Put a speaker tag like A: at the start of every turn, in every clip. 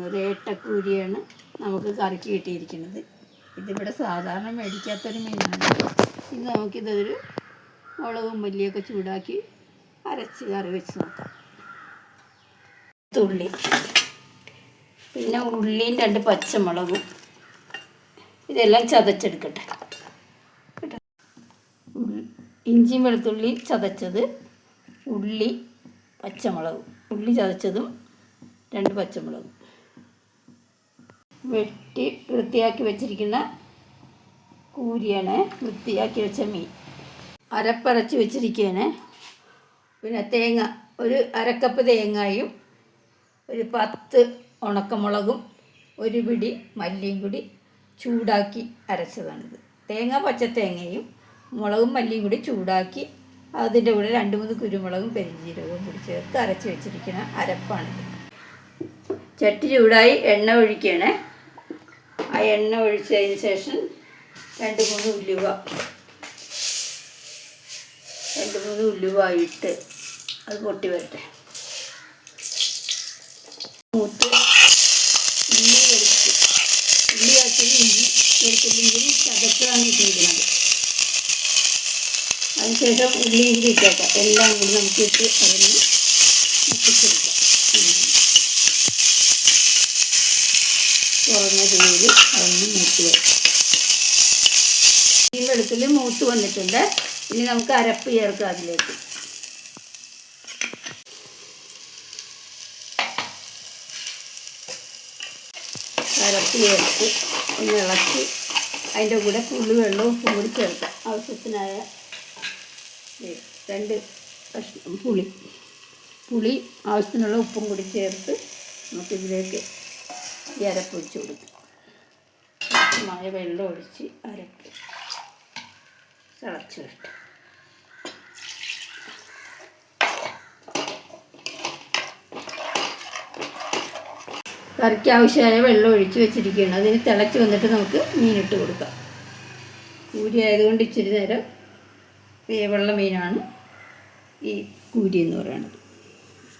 A: കിട്ടിയിരിക്കുന്നത് ഒരു ഏട്ടക്കൂരിയാണ് നമുക്ക് കറിക്ക് കിട്ടിയിരിക്കുന്നത്. ഇതിവിടെ സാധാരണ മേടിക്കാത്തൊരു മീനാണ്. ഇന്ന് നമുക്കിതൊരു മുളകും മല്ലിയൊക്കെ ചൂടാക്കി അരച്ച് കറി വെച്ച് നോക്കാം. തുള്ളി. പിന്നെ ഉള്ളിയും രണ്ട് പച്ചമുളകും. ഇതെല്ലാം ചതച്ചെടുക്കട്ടെ. ഇഞ്ചിയും വെളുത്തുള്ളി ചതച്ചത് ഉള്ളി പച്ചമുളകും. ഉള്ളി ചതച്ചതും രണ്ട് പച്ചമുളകും. വെട്ടി വൃത്തിയാക്കി വെച്ചിരിക്കുന്ന കൂരിയാണ് വൃത്തിയാക്കി വെച്ച മീൻ. അരപ്പരച്ച് വെച്ചിരിക്കുകയാണ് പിന്നെ തേങ്ങ ഒരു അരക്കപ്പ് തേങ്ങയും ഒരു പത്ത് ഉണക്കമുളകും ഒരു പിടി മല്ലിയും കൂടി ചൂടാക്കി അരച്ചതാണിത്. തേങ്ങ പച്ച തേങ്ങയും മുളകും മല്ലിയും കൂടി ചൂടാക്കി അതിന്റെ കൂടെ രണ്ട് മൂന്ന് കുരുമുളകും പെരിഞ്ജീരകവും കൂടി ചേർത്ത് അരച്ച് വെച്ചിരിക്കുന്ന അരപ്പാണിത്. ചട്ടി ചൂടായി എണ്ണ ഒഴിക്കുകയാണ്. ആ എണ്ണ ഒഴിച്ചതിന് ശേഷം രണ്ട് മൂന്ന് ഉലുവ രണ്ട് മൂന്ന് ഉലുവ ഇട്ട് അത് പൊട്ടി വരട്ടെ. അതിനുശേഷം ഉള്ളിയും കൂടി ഇട്ടേക്കാം. എല്ലാം കൂടി നമുക്ക് ഇട്ട് അതൊന്ന് മുട്ടിച്ചെടുക്കാം അങ്ങനെ ചുവന്ന ചൂട് വരും ഈ വെളുത്തുള്ളി മൂത്ത് വന്നിട്ടുണ്ട്. ഇനി നമുക്ക് അരപ്പ് ചേർക്കാം അതിലേക്ക്. അരപ്പ് ചേർത്ത് ഒന്ന് ഇളക്കി അതിന്റെ കൂടെ പുള്ളി വെള്ളവും കൂടി ചേർക്കാം. ആവശ്യത്തിനായ രണ്ട് കഷ്ണം പുളി. പുളി ആവശ്യത്തിനുള്ള ഉപ്പും കൂടി ചേർത്ത് നമുക്കിതിലേക്ക് ഈ അരപ്പ് ഒഴിച്ച് കൊടുക്കാം. ആവശ്യമായ വെള്ളം ഒഴിച്ച് അരക്ക്. തിളച്ച് വരട്ടെ. കറിക്ക് ആവശ്യമായ വെള്ളം ഒഴിച്ച് വെച്ചിരിക്കുകയാണ്. അതിന് തിളച്ച് വന്നിട്ട് നമുക്ക് മീനിട്ട് കൊടുക്കാം. കൂരി ആയതുകൊണ്ട് ഇച്ചിരി നേരം വേവുള്ള മീനാണ് ഈ കൂരി എന്ന് പറയുന്നത്.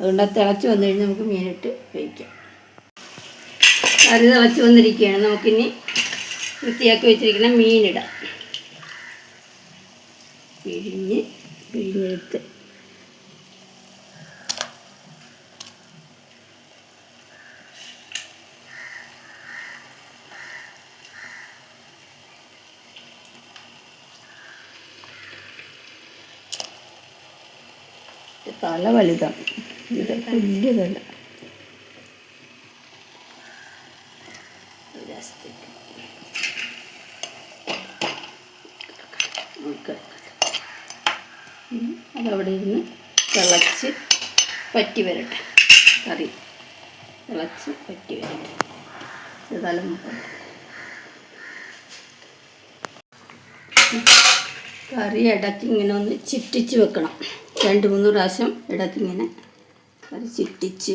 A: അതുകൊണ്ട് അത് തിളച്ച് വന്നു കഴിഞ്ഞാൽ നമുക്ക് മീനിട്ട് കഴിക്കാം. കറി തിളച്ച് വന്നിരിക്കുകയാണ്. നമുക്കിനി വൃത്തിയാക്കി വെച്ചിരിക്കുന്ന മീനിടാം. പിഴിഞ്ഞ് പിഴിഞ്ഞെടുത്ത്. തല വലുതാണ്. ഇത് വലിയ തല അതവിടെ ഇരുന്ന് തിളച്ച് പറ്റി വരട്ടെ. കറി തിളച്ച് പറ്റി വരട്ടെ. കറി ഇടയ്ക്ക് ഇങ്ങനെ ഒന്ന് ചിറ്റിച്ച് വെക്കണം. രണ്ട് മൂന്ന് പ്രാവശ്യം ഇടയ്ക്ക് ഇങ്ങനെ കറി ചിറ്റിച്ച്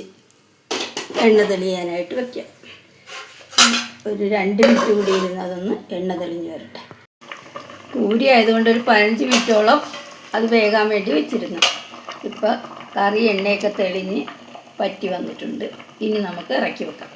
A: എണ്ണ തെളിയാനായിട്ട് വെക്കാം. ഒരു രണ്ട് മിനിറ്റ് കൂടി ഇരുന്ന് അതൊന്ന് എണ്ണ തെളിഞ്ഞ് വരട്ടെ. കൂടി ആയതുകൊണ്ട് ഒരു പതിനഞ്ച് മിനിറ്റോളം അത് വേകാൻ വേണ്ടി വെച്ചിരുന്നു. ഇപ്പം കറി എണ്ണയൊക്കെ തെളിഞ്ഞ് പറ്റി വന്നിട്ടുണ്ട്. ഇനി നമുക്ക് ഇറക്കി വെക്കാം.